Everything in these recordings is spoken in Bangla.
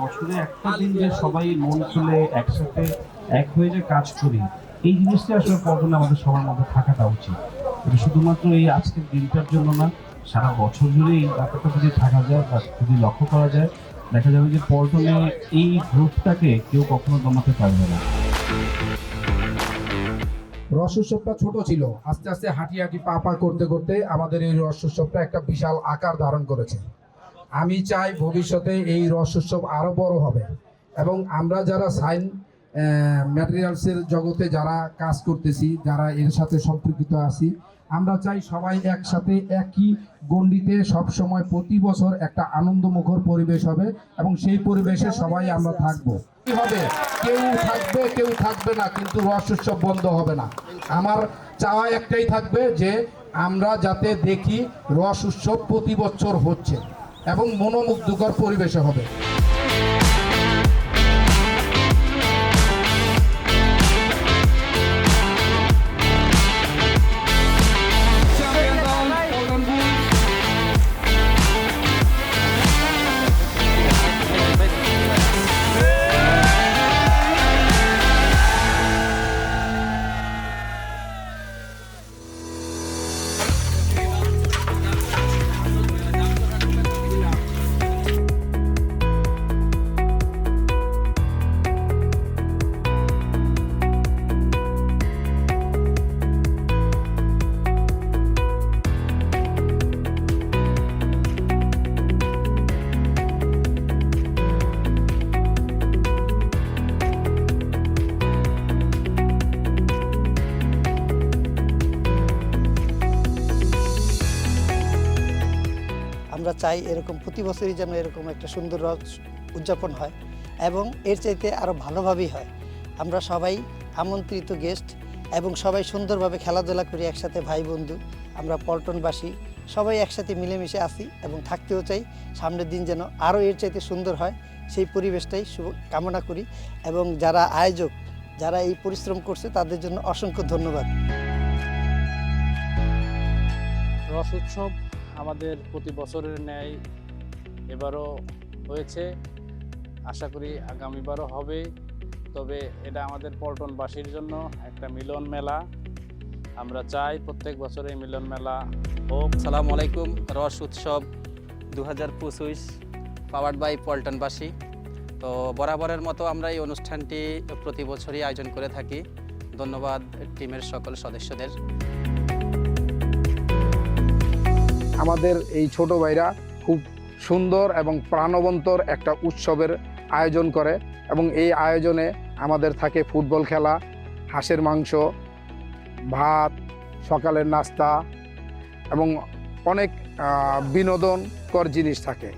বছরে একটা দিন যে সবাই মন খুলে একসাথে এক হয়ে যে কাজ করি, এই জিনিসটা আসলে আমাদের সবার মধ্যে থাকাটা উচিত। এটা শুধুমাত্র এই আজকের দিনটার জন্য না, সারা বছর জুড়ে এই ব্যাপারটা যদি থাকা যায় বা যদি লক্ষ্য করা যায়, দেখা যাবে যে পল্টনে এই গ্রুপটাকে কেউ কখনো দমাতে পারবে না। রস উৎসবটা ছোট ছিল। আস্তে আস্তে হাঁটি হাঁটি পা পা করতে করতে আমাদের এই রস উৎসবটা একটা বিশাল আকার ধারণ করেছে। আমি চাই ভবিষ্যতে এই রস উৎসব আরও বড় হবে। এবং আমরা যারা সাইন ম্যাটেরিয়ালসের জগতে যারা কাজ করতেছি, যারা এর সাথে সম্পর্কিত আছি, আমরা চাই সবাই একসাথে একই গণ্ডিতে সব সময় প্রতি বছর একটা আনন্দমুখর পরিবেশ হবে এবং সেই পরিবেশে সবাই আমরা থাকব। হবে? কেউ থাকবে কেউ থাকবে না, কিন্তু রস উৎসব বন্ধ হবে না। আমার চাওয়া একটাই থাকবে যে আমরা যাতে দেখি রস উৎসব প্রতি বছর হচ্ছে। এবং মনোমুগ্ধকর পরিবেশে হবে। চাই এরকম প্রতি বছরই যেন এরকম একটা সুন্দর উদযাপন হয় এবং এর চাইতে আরও ভালোভাবেই হয়। আমরা সবাই আমন্ত্রিত গেস্ট এবং সবাই সুন্দরভাবে খেলাধুলা করি একসাথে ভাই বন্ধু, আমরা পল্টনবাসী, সবাই একসাথে মিলেমিশে আসি এবং থাকতেও চাই সামনের দিন যেন আরও এর চাইতে সুন্দর হয়, সেই পরিবেশটাই শুভ কামনা করি এবং যারা আয়োজক, যারা এই পরিশ্রম করছে তাদের জন্য অসংখ্য ধন্যবাদ। রস উৎসব আমাদের প্রতি বছরের ন্যায় এবারও হয়েছে। আশা করি আগামীবারও হবে। তবে এটা আমাদের পল্টনবাসীর জন্য একটা মিলন মেলা। আমরা চাই প্রত্যেক বছরে এই মিলন মেলা হোক। সালাম আলাইকুম। রস উৎসব দু হাজার পঁচিশ পাওয়ার্ড বাই পল্টনবাসী। তো বরাবরের মতো আমরা এই অনুষ্ঠানটি প্রতি বছরই আয়োজন করে থাকি। ধন্যবাদ টিমের সকল সদস্যদের। আমাদের এই ছোট ভাইরা খুব সুন্দর এবং প্রাণবন্তর একটা উৎসবের আয়োজন করে এবং এই আয়োজনে আমাদের থাকে ফুটবল খেলা, হাঁসের মাংস, ভাত, সকালের নাস্তা এবং অনেক বিনোদনকর জিনিস থাকে।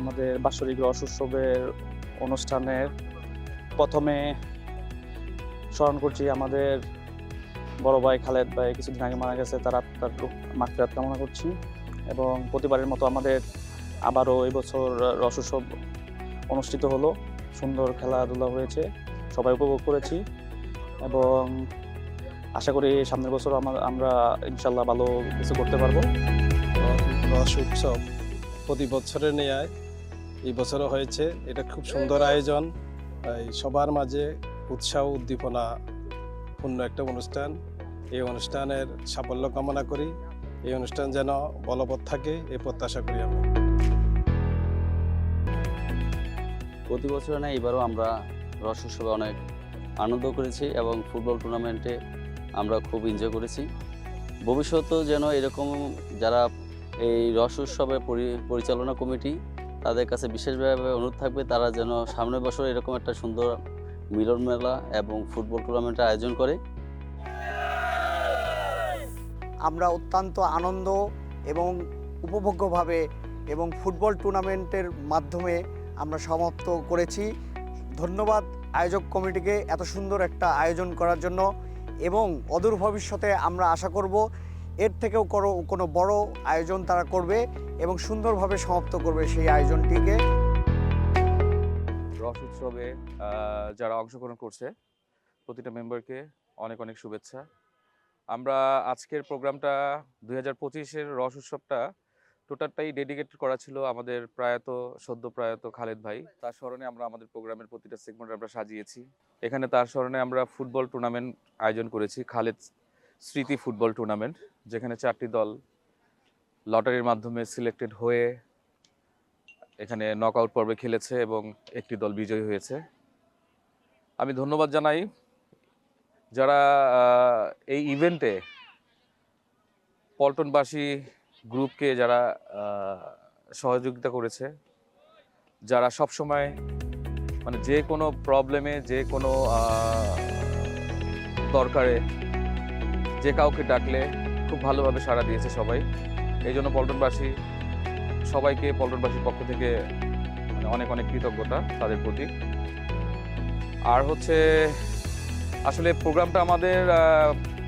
আমাদের বাৎসরিক রস উৎসবের অনুষ্ঠানের প্রথমে স্মরণ করছি আমাদের বড় ভাই খালেদ ভাই কিছুদিন আগে মারা গেছে, তার আত্মার কামনা করছি। এবং প্রতিবারের মতো আমাদের আবারও এবছর বছর রস উৎসব অনুষ্ঠিত হলো। সুন্দর খেলাধুলা হয়েছে, সবাই উপভোগ করেছি এবং আশা করি সামনের বছর আমার আমরা ইনশাল্লাহ ভালো কিছু করতে পারব। রস উৎসব প্রতি বছরের নেয় এই বছরও হয়েছে। এটা খুব সুন্দর আয়োজন। সবার মাঝে উৎসাহ, উদ্দীপনা পূর্ণ একটা অনুষ্ঠান। এই অনুষ্ঠানের সাফল্য কামনা করি। এই অনুষ্ঠান যেন বলবৎ থাকে, এই প্রত্যাশা করি আমরা। প্রতি বছর না এবারও আমরা রস উৎসবে অনেক আনন্দ করেছি এবং ফুটবল টুর্নামেন্টে আমরা খুব এনজয় করেছি। ভবিষ্যতেও যেন এরকম যারা এই রস উৎসবের পরি- পরিচালনা কমিটি তাদের কাছে বিশেষভাবে অনুরোধ থাকবে, তারা যেন সামনের বছর এরকম একটা সুন্দর মিলন মেলা এবং ফুটবল টুর্নামেন্টের আয়োজন করে। আমরা অত্যন্ত আনন্দ এবং উপভোগ্যভাবে এবং ফুটবল টুর্নামেন্টের মাধ্যমে আমরা সমাপ্ত করেছি। ধন্যবাদ আয়োজক কমিটিকে এত সুন্দর একটা আয়োজন করার জন্য এবং অদূর ভবিষ্যতে আমরা আশা করব এর থেকেও কোনো কোনো বড় আয়োজন তারা করবে এবং সুন্দরভাবে সমাপ্ত করবে সেই আয়োজনটিকে। রস উৎসবে যারা অংশগ্রহণ করছে, প্রতিটা মেম্বারকে অনেক অনেক শুভেচ্ছা। আমরা আজকের প্রোগ্রামটা দুই হাজার পঁচিশের রস উৎসবটা টোটালটাই ডেডিকেটেড করা ছিল আমাদের প্রয়াত, সদ্য প্রয়াত খালেদ ভাই। তার স্মরণে আমরা আমাদের প্রোগ্রামের প্রতিটা সেগমেন্ট আমরা সাজিয়েছি। এখানে তার স্মরণে আমরা ফুটবল টুর্নামেন্ট আয়োজন করেছি, খালেদ স্মৃতি ফুটবল টুর্নামেন্ট যেখানে চারটি দল লটারির মাধ্যমে সিলেক্টেড হয়ে এখানে নকআউট পর্বে খেলেছে এবং একটি দল বিজয়ী হয়েছে। আমি ধন্যবাদ জানাই যারা এই ইভেন্টে পল্টনবাসী গ্রুপকে যারা সহযোগিতা করেছে, যারা সব সময় মানে যে কোনো প্রবলেমে যে কোনো দরকারে যে কাউকে ডাকলে খুব ভালোভাবে সাড়া দিয়েছে সবাই। এই জন্য পল্টনবাসী, সবাইকে পল্টনবাসীর পক্ষ থেকে মানে অনেক অনেক কৃতজ্ঞতা তাদের প্রতি। আর হচ্ছে আসলে প্রোগ্রামটা আমাদের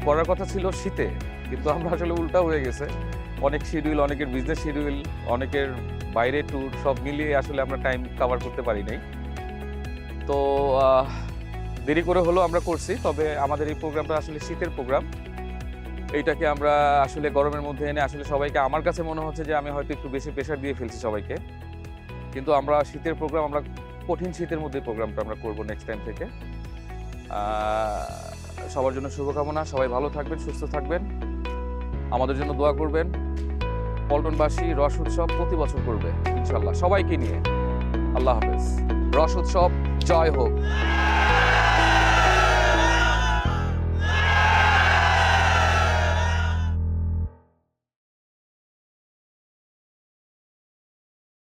করার কথা ছিল শীতে, কিন্তু আমরা আসলে উল্টা হয়ে গেছে। অনেক শিডিউল অনেকের বিজনেস শিডিউল অনেকের বাইরে ট্যুর সব মিলিয়ে আসলে আমরা টাইম কভার করতে পারি নাই। তো দেরি করে হলেও আমরা করছি, তবে আমাদের এই প্রোগ্রামটা আসলে শীতের প্রোগ্রাম। এইটাকে আমরা আসলে গরমের মধ্যে এনে আসলে সবাইকে, আমার কাছে মনে হচ্ছে যে আমি হয়তো একটু বেশি প্রেশার দিয়ে ফেলছি সবাইকে। কিন্তু আমরা শীতের প্রোগ্রাম, আমরা কঠিন শীতের মধ্যে প্রোগ্রামটা আমরা করব নেক্সট টাইম থেকে। সবার জন্য শুভকামনা। সবাই ভালো থাকবেন, সুস্থ থাকবেন। আমাদের জন্য দোয়া করবেন। পল্টনবাসী রস উৎসব প্রতি বছর করবে ইনশাল্লাহ সবাইকে নিয়ে। আল্লাহ হাফেজ। রস উৎসব জয় হোক।